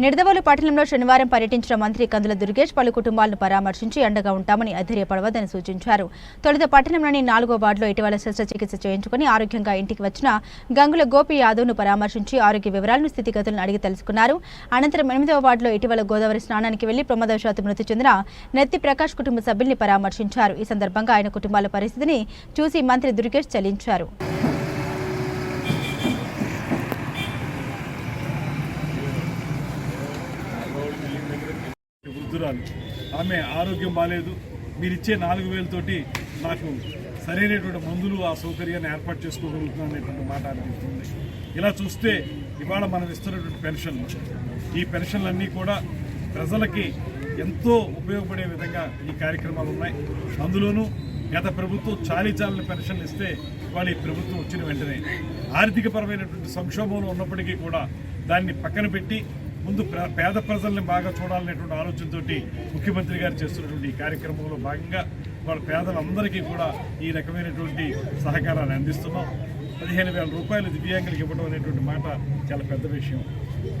నిడదవోలు పట్టణంలో శనివారం పర్యటించిన మంత్రి కందుల దుర్గేష్ పలు కుటుంబాలను పరామర్శించి అండగా ఉంటామని అధైర్యపడవద్దని సూచించారు. తొలుత పట్టణంలోని నాలుగో వార్డులో ఇటీవల శస్త్రచికిత్స చేయించుకుని ఆరోగ్యంగా ఇంటికి వచ్చిన గంగుల గోపి యాదవ్ను పరామర్శించి ఆరోగ్య వివరాలను స్థితిగతులను అడిగి తెలుసుకున్నారు. అనంతరం ఎనిమిదవ వార్డులో ఇటీవల గోదావరి స్నానానికి వెళ్ళి ప్రమాదవశాత్తు మృతి చెందిన నెత్తి ప్రకాష్ కుటుంబ సభ్యుల్ని పరామర్శించారు. ఈ సందర్భంగా ఆయన కుటుంబాల పరిస్థితిని చూసి మంత్రి దుర్గేష్ చెల్లించారు వృద్ధురాలు ఆమె ఆరోగ్యం బాగాలేదు మీరు ఇచ్చే నాలుగు వేలతోటి నాకు సరైనటువంటి మందులు ఆ సౌకర్యాన్ని ఏర్పాటు చేసుకోగలుగుతున్నాను అనేటువంటి మాట అనిపిస్తుంది ఇలా చూస్తే ఇవాళ మనం ఇస్తున్నటువంటి పెన్షన్లు ఈ పెన్షన్లన్నీ కూడా ప్రజలకి ఎంతో ఉపయోగపడే విధంగా ఈ కార్యక్రమాలు ఉన్నాయి. అందులోనూ గత ప్రభుత్వం చాలీ చాలని పెన్షన్లు ఇస్తే ఇవాళ ఈ ప్రభుత్వం వచ్చిన వెంటనే ఆర్థికపరమైనటువంటి సంక్షోభంలో ఉన్నప్పటికీ కూడా దాన్ని పక్కన పెట్టి ముందు పేద ప్రజల్ని బాగా చూడాలనేటువంటి ఆలోచనతోటి ముఖ్యమంత్రి గారు చేస్తున్నటువంటి ఈ కార్యక్రమంలో భాగంగా వాళ్ళ పేదలందరికీ కూడా ఈ రకమైనటువంటి సహకారాన్ని అందిస్తున్నాం. పదిహేను వేల రూపాయలు దివ్యాంగులకు ఇవ్వడం అనేటువంటి మాట చాలా పెద్ద విషయం.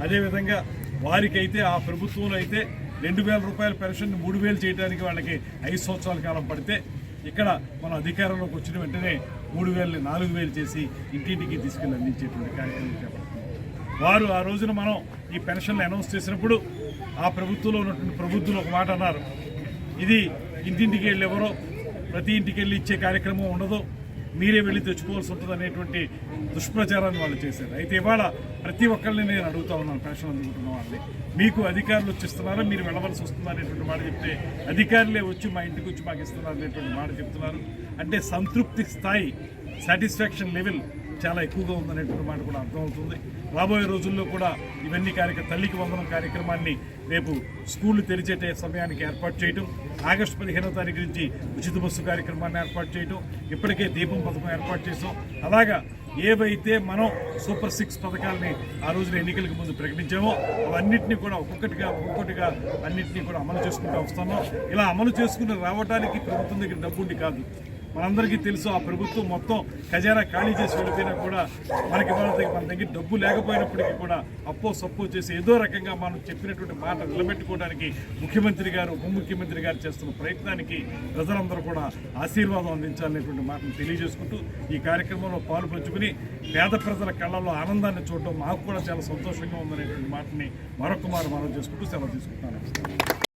అదేవిధంగా వారికైతే ఆ ప్రభుత్వంలో అయితే రెండు వేల రూపాయల పెన్షన్ మూడు వేలు చేయడానికి వాళ్ళకి ఐదు సంవత్సరాల కాలం పడితే ఇక్కడ మన అధికారంలోకి వచ్చిన వెంటనే మూడు వేలని నాలుగు వేలు చేసి ఇంటింటికి తీసుకెళ్ళి అందించేటువంటి కార్యక్రమం చేపడుతుంది వారు ఆ రోజున మనం ఈ పెన్షన్లు అనౌన్స్ చేసినప్పుడు ఆ ప్రభుత్వంలో ఉన్నటువంటి ప్రభుత్వం ఒక మాట అన్నారు. ఇది ఇంటింటికి వెళ్ళి ఎవరో ప్రతి ఇంటికి వెళ్ళి ఇచ్చే కార్యక్రమం ఉండదు మీరే వెళ్ళి తెచ్చుకోవాల్సి ఉంటుంది అనేటువంటి దుష్ప్రచారాన్ని వాళ్ళు చేశారు. అయితే ఇవాళ ప్రతి ఒక్కరిని నేను అడుగుతా ఉన్నాను పెన్షన్ అందుకుంటున్న వాళ్ళని. మీకు అధికారులు వచ్చిస్తున్నారా మీరు వెళ్ళవలసి వస్తుందా అనేటువంటి మాట చెప్తే అధికారులే వచ్చి మా ఇంటికి వచ్చి మాకు ఇస్తున్నారు అనేటువంటి మాట చెప్తున్నారు. అంటే సంతృప్తి స్థాయి సాటిస్ఫాక్షన్ లెవెల్ చాలా ఎక్కువగా ఉందనేటువంటి మాట కూడా అర్థమవుతుంది. రాబోయే రోజుల్లో కూడా ఇవన్నీ కార్యక్రమ తల్లికి వందనం కార్యక్రమాన్ని రేపు స్కూళ్ళు తెరిచేటే సమయానికి ఏర్పాటు చేయటం ఆగస్టు పదిహేనో తారీఖు నుంచి ఉచిత బస్సు కార్యక్రమాన్ని ఏర్పాటు చేయటం ఇప్పటికే దీపం పథకం ఏర్పాటు చేసాం అలాగా ఏవైతే మనం సూపర్ సిక్స్ పథకాలని ఆ రోజున ఎన్నికలకు ముందు ప్రకటించామో అవన్నింటినీ కూడా ఒక్కొక్కటిగా ఒక్కొక్కటిగా అన్నింటినీ కూడా అమలు చేసుకుంటూ వస్తున్నాం. ఇలా అమలు చేసుకుని రావడానికి ప్రభుత్వం దగ్గర డబ్బుండి కాదు. మనందరికీ తెలుసు ఆ ప్రభుత్వం మొత్తం ఖజానా ఖాళీ చేసి వెళ్ళిపోయినా కూడా మనకి ఇవాళ దగ్గర- మన దగ్గర డబ్బు లేకపోయినప్పటికీ కూడా అప్పో సప్పో చేసి ఏదో రకంగా మనం చెప్పినటువంటి మాట నిలబెట్టుకోవడానికి ముఖ్యమంత్రి గారు ఉప ముఖ్యమంత్రి గారు చేస్తున్న ప్రయత్నానికి ప్రజలందరూ కూడా ఆశీర్వాదం అందించాలనేటువంటి మాటను తెలియజేసుకుంటూ ఈ కార్యక్రమంలో పాలు పంచుకుని పేద ప్రజల కళ్ళల్లో ఆనందాన్ని చూడడం మాకు కూడా చాలా సంతోషంగా ఉందనేటువంటి మాటని మరొక మారు మనం చేసుకుంటూ సెలవు తీసుకుంటున్నాను.